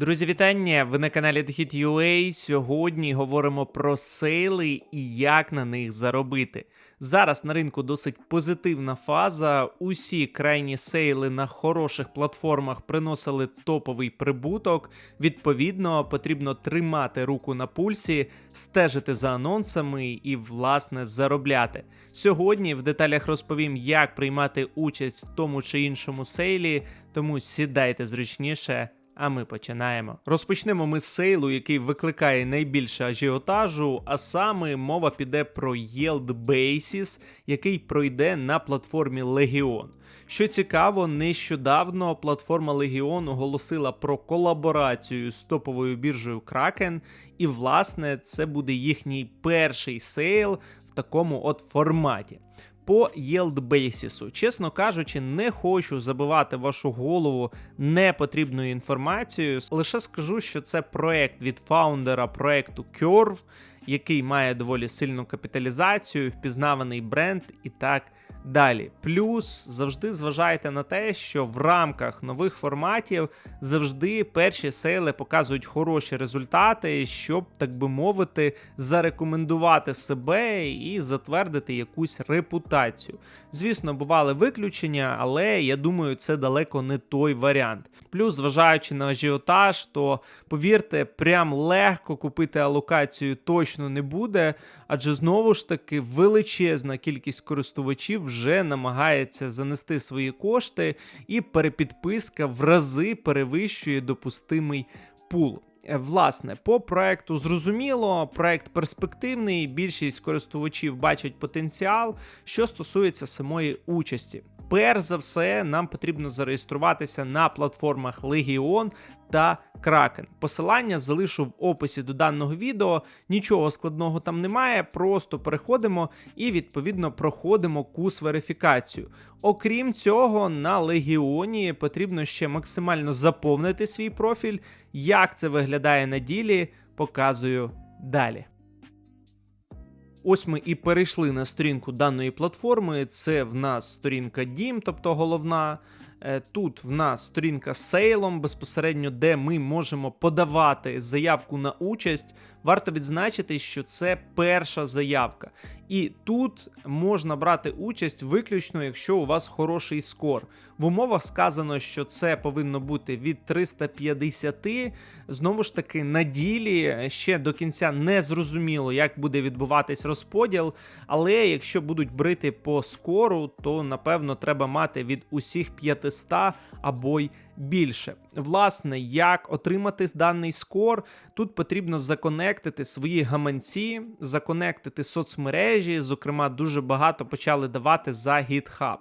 Друзі, вітання! Ви на каналі Дохід.ua. Сьогодні говоримо про сейли і як на них заробити. Зараз на ринку досить позитивна фаза. Усі крайні сейли на хороших платформах приносили топовий прибуток. Відповідно, потрібно тримати руку на пульсі, стежити за анонсами і, власне, заробляти. Сьогодні в деталях розповім, як приймати участь в тому чи іншому сейлі, тому сідайте зручніше. А ми починаємо. Розпочнемо ми з сейлу, який викликає найбільше ажіотажу, а саме мова піде про Yield Basis, який пройде на платформі Legion. Що цікаво, нещодавно платформа Legion оголосила про колаборацію з топовою біржею Kraken, і, власне, це буде їхній перший сейл в такому от форматі по basis. Чесно кажучи, не хочу забивати вашу голову непотрібною інформацією. Лише скажу, що це проект від фаундера проекту Curve, який має доволі сильну капіталізацію, впізнаваний бренд і так. Плюс завжди зважайте на те, що в рамках нових форматів завжди перші сейли показують хороші результати, щоб, так би мовити, зарекомендувати себе і затвердити якусь репутацію. Звісно, бували виключення, але я думаю, це далеко не той варіант. Плюс, зважаючи на ажіотаж, то повірте, прям легко купити алокацію точно не буде, адже знову ж таки величезна кількість користувачів вже намагається занести свої кошти, і перепідписка в рази перевищує допустимий пул. Е, Власне, по проекту зрозуміло, проект перспективний, більшість користувачів бачать потенціал, що стосується самої участі. Перш за все, нам потрібно зареєструватися на платформах Legion та Kraken. Посилання залишу в описі до даного відео. Нічого складного там немає, просто переходимо і відповідно проходимо курс верифікацію. Окрім цього, на Легіоні потрібно ще максимально заповнити свій профіль. Як це виглядає на ділі, показую далі. Ось ми і перейшли на сторінку даної платформи. Це в нас сторінка Дім, тобто головна. Е, Тут в нас сторінка з сейлом, безпосередньо, де ми можемо подавати заявку на участь. Варто відзначити, що це перша заявка. І тут можна брати участь виключно, якщо у вас хороший скор. В умовах сказано, що це повинно бути від 350. Знову ж таки, на ділі ще до кінця не зрозуміло, як буде відбуватись розподіл. Але якщо будуть брити по скору, то напевно треба мати від усіх 500 або й більше. Власне, як отримати даний скор, тут потрібно законектити свої гаманці, законектити соцмережі. Зокрема, дуже багато почали давати за GitHub.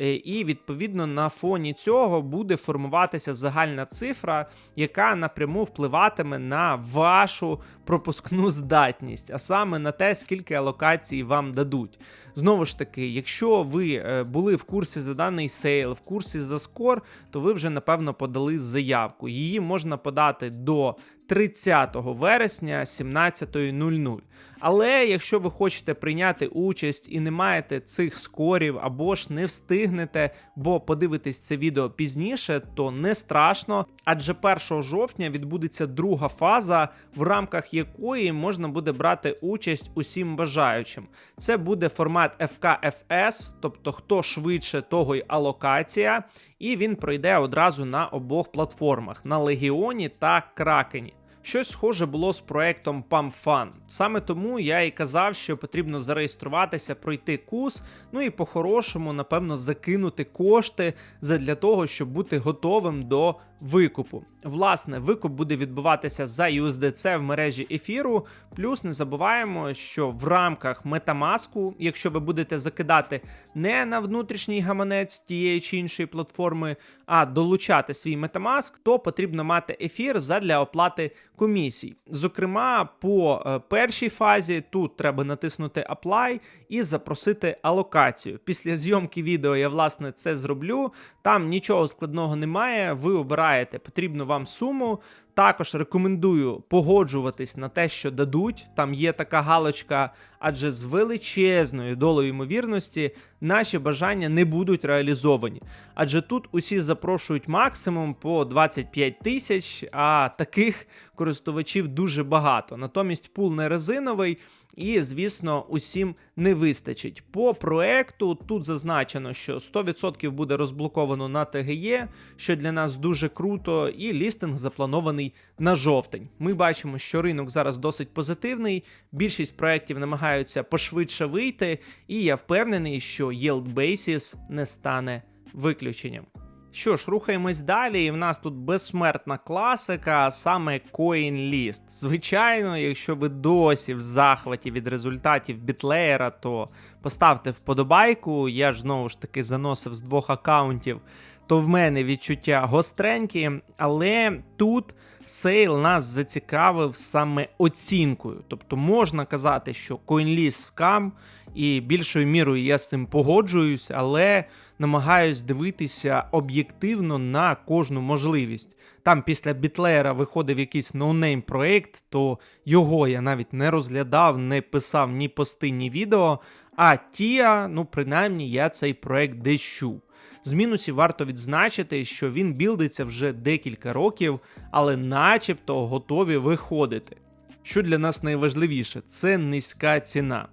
Е, І відповідно на фоні цього буде формуватися загальна цифра, яка напряму впливатиме на вашу пропускну здатність, а саме на те, скільки алокацій вам дадуть. Знову ж таки, якщо ви е, були в курсі за даний сейл, в курсі за скор, то ви вже напевно подали заявку. Її можна подати до 30 вересня 17.00. Але якщо ви хочете прийняти участь і не маєте цих скорів, або ж не встигнете, бо подивитесь це відео пізніше, то не страшно, адже 1 жовтня відбудеться друга фаза, в рамках якої можна буде брати участь усім бажаючим. Це буде формат FKFS, тобто хто швидше, того й алокація, і він пройде одразу на обох платформах на Легіоні та Кракені. Щось схоже було з проектом PumpFun. Саме тому я і казав, що потрібно зареєструватися, пройти курс, ну і по-хорошому, напевно, закинути кошти для того, щоб бути готовим до викупу. Власне, викуп буде відбуватися за USDC в мережі ефіру. Плюс не забуваємо, що в рамках Metamask, якщо ви будете закидати не на внутрішній гаманець тієї чи іншої платформи, а долучати свій Metamask, то потрібно мати ефір задля оплати комісій. Зокрема, по е, першій фазі тут треба натиснути Apply і запросити алокацію. Після зйомки відео я власне це зроблю. Там нічого складного немає. Ви обираєте обираєте потрібну вам суму. Також рекомендую погоджуватись на те, що дадуть. Там є така галочка, адже з величезною долею ймовірності наші бажання не будуть реалізовані. Адже тут усі запрошують максимум по 25 тисяч, а таких користувачів дуже багато. Натомість пул не резиновий. І, звісно, усім не вистачить. По проекту тут зазначено, що 100% буде розблоковано на ТГЄ, що для нас дуже круто, і лістинг запланований на жовтень. Ми бачимо, що ринок зараз досить позитивний. Більшість проєктів намагаються пошвидше вийти, і я впевнений, що Yield Basis не стане виключенням. Що ж, рухаємось далі, і в нас тут безсмертна класика, а саме CoinList. Звичайно, якщо ви досі в захваті від результатів бітлеєра, то поставте вподобайку. Я ж знову ж таки заносив з двох аккаунтів, то в мене відчуття гостренькі, але тут сейл нас зацікавив саме оцінкою. Тобто можна казати, що CoinList скам, і більшою мірою я з цим погоджуюсь, але намагаюсь дивитися об'єктивно на кожну можливість. Там після бітлеєра виходив якийсь ноунейм проект, то його я навіть не розглядав, не писав ні пости, ні відео. А Тія, ну принаймні, я цей проект десь чув. З мінусів варто відзначити, що він білдиться вже декілька років, але начебто готові виходити. Що для нас найважливіше, це низька ціна.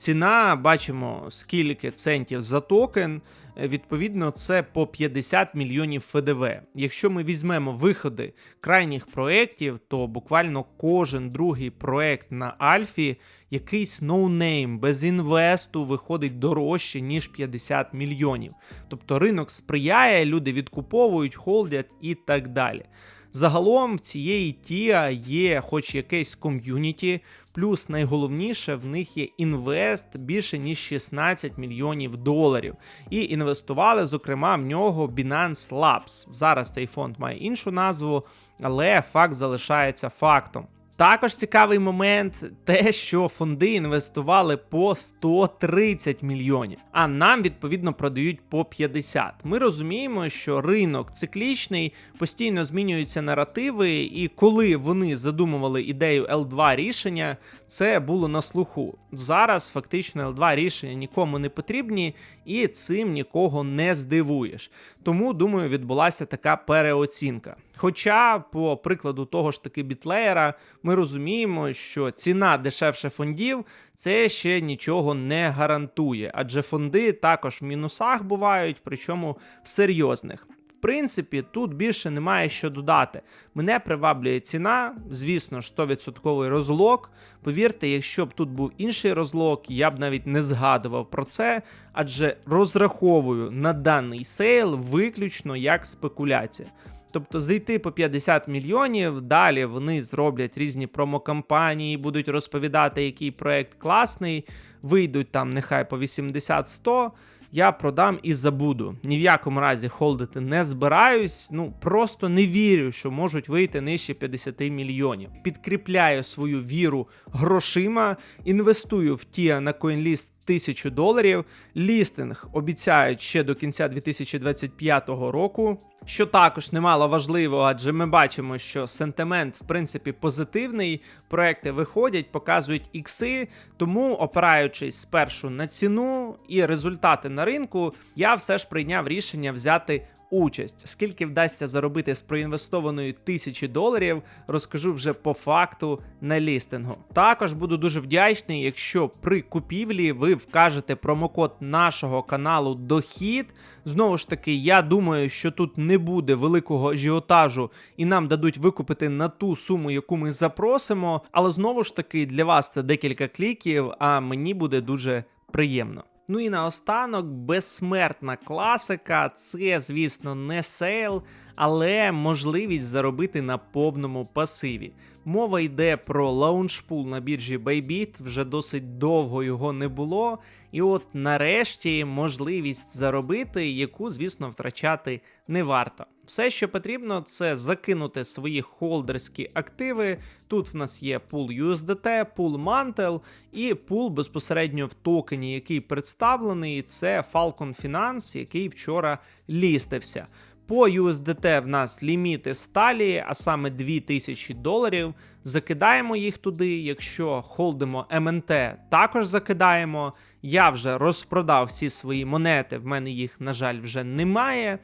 Ціна, бачимо, скільки центів за токен. Е, Відповідно, це по 50 мільйонів ФДВ. Якщо ми візьмемо виходи крайніх проєктів, то буквально кожен другий проєкт на Альфі, якийсь ноунейм без інвесту виходить дорожче, ніж 50 мільйонів. Тобто ринок сприяє, люди відкуповують, холдять і так далі. Загалом в цієї TIA є хоч якесь ком'юніті, плюс найголовніше в них є інвест більше ніж 16 мільйонів доларів. І інвестували, зокрема, в нього Binance Labs. Зараз цей фонд має іншу назву, але факт залишається фактом. Також цікавий момент те, що фонди інвестували по 130 мільйонів, а нам відповідно продають по 50. Ми розуміємо, що ринок циклічний, постійно змінюються наративи, і коли вони задумували ідею L2 рішення, це було на слуху. Зараз фактично L2 рішення нікому не потрібні, і цим нікого не здивуєш. Тому думаю, відбулася така переоцінка. Хоча, по прикладу того ж таки бітлеєра, ми розуміємо, що ціна дешевше фондів це ще нічого не гарантує, адже фонди також в мінусах бувають, причому в серйозних. В принципі, тут більше немає що додати. Мене приваблює ціна, звісно ж, 100% розлог. Повірте, якщо б тут був інший розлог, я б навіть не згадував про це, адже розраховую на даний сейл виключно як спекуляція. Тобто зайти по 50 мільйонів, далі вони зроблять різні промокампанії, будуть розповідати, який проект класний, вийдуть там нехай по 80-100, я продам і забуду. Ні в якому разі холдити не збираюсь, ну просто не вірю, що можуть вийти нижче 50 мільйонів. Підкріпляю свою віру грошима, інвестую в Тіа на CoinList 1000 доларів. Лістинг обіцяють ще до кінця 2025 року. Що також немало важливо, адже ми бачимо, що сентимент в принципі позитивний. Проекти виходять, показують ікси. Тому, опираючись спершу на ціну і результати на ринку, я все ж прийняв рішення взяти. Участь, скільки вдасться заробити з проінвестованої тисячі доларів, розкажу вже по факту на лістингу. Також буду дуже вдячний, якщо при купівлі ви вкажете промокод нашого каналу Дохід. Знову ж таки, я думаю, що тут не буде великого ажіотажу і нам дадуть викупити на ту суму, яку ми запросимо. Але знову ж таки, для вас це декілька кліків, а мені буде дуже приємно. Ну і наостанок, безсмертна класика. Це, звісно, не сейл, але можливість заробити на повному пасиві. Мова йде про лаунчпул на біржі Bybit, вже досить довго його не було. І от нарешті можливість заробити, яку, звісно, втрачати не варто. Все, що потрібно, це закинути свої холдерські активи. Тут в нас є пул USDT, пул Mantel і пул безпосередньо в токені, який представлений. Це Falcon Finance, який вчора лістився. По USDT в нас ліміти сталі, а саме 2000 доларів. Закидаємо їх туди. Якщо холдимо МНТ, також закидаємо. Я вже розпродав всі свої монети. В мене їх, на жаль, вже немає.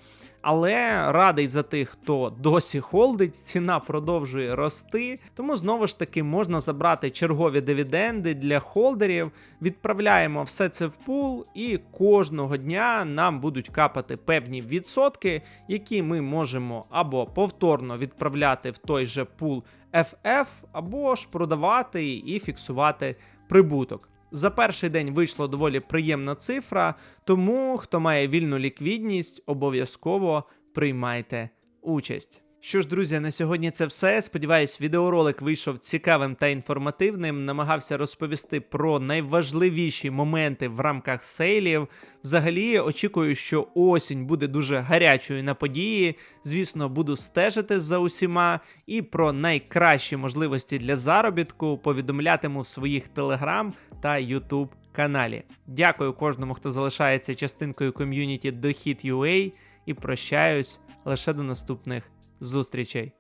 Але радий за тих, хто досі холдить, ціна продовжує рости. Тому знову ж таки можна забрати чергові дивіденди для холдерів. Відправляємо все це в пул, і кожного дня нам будуть капати певні відсотки, які ми можемо або повторно відправляти в той же пул FF, або ж продавати і фіксувати прибуток. За перший день вийшла доволі приємна цифра, тому хто має вільну ліквідність, обов'язково приймайте участь. Що ж, друзі, на сьогодні це все. Сподіваюсь, відеоролик вийшов цікавим та інформативним. Намагався розповісти про найважливіші моменти в рамках сейлів. Взагалі, очікую, що осінь буде дуже гарячою на події. Звісно, буду стежити за усіма і про найкращі можливості для заробітку повідомлятиму в своїх телеграм та ютуб каналі. Дякую кожному, хто залишається частинкою ком'юніті Дохід.ua і прощаюсь лише до наступних зустрічей.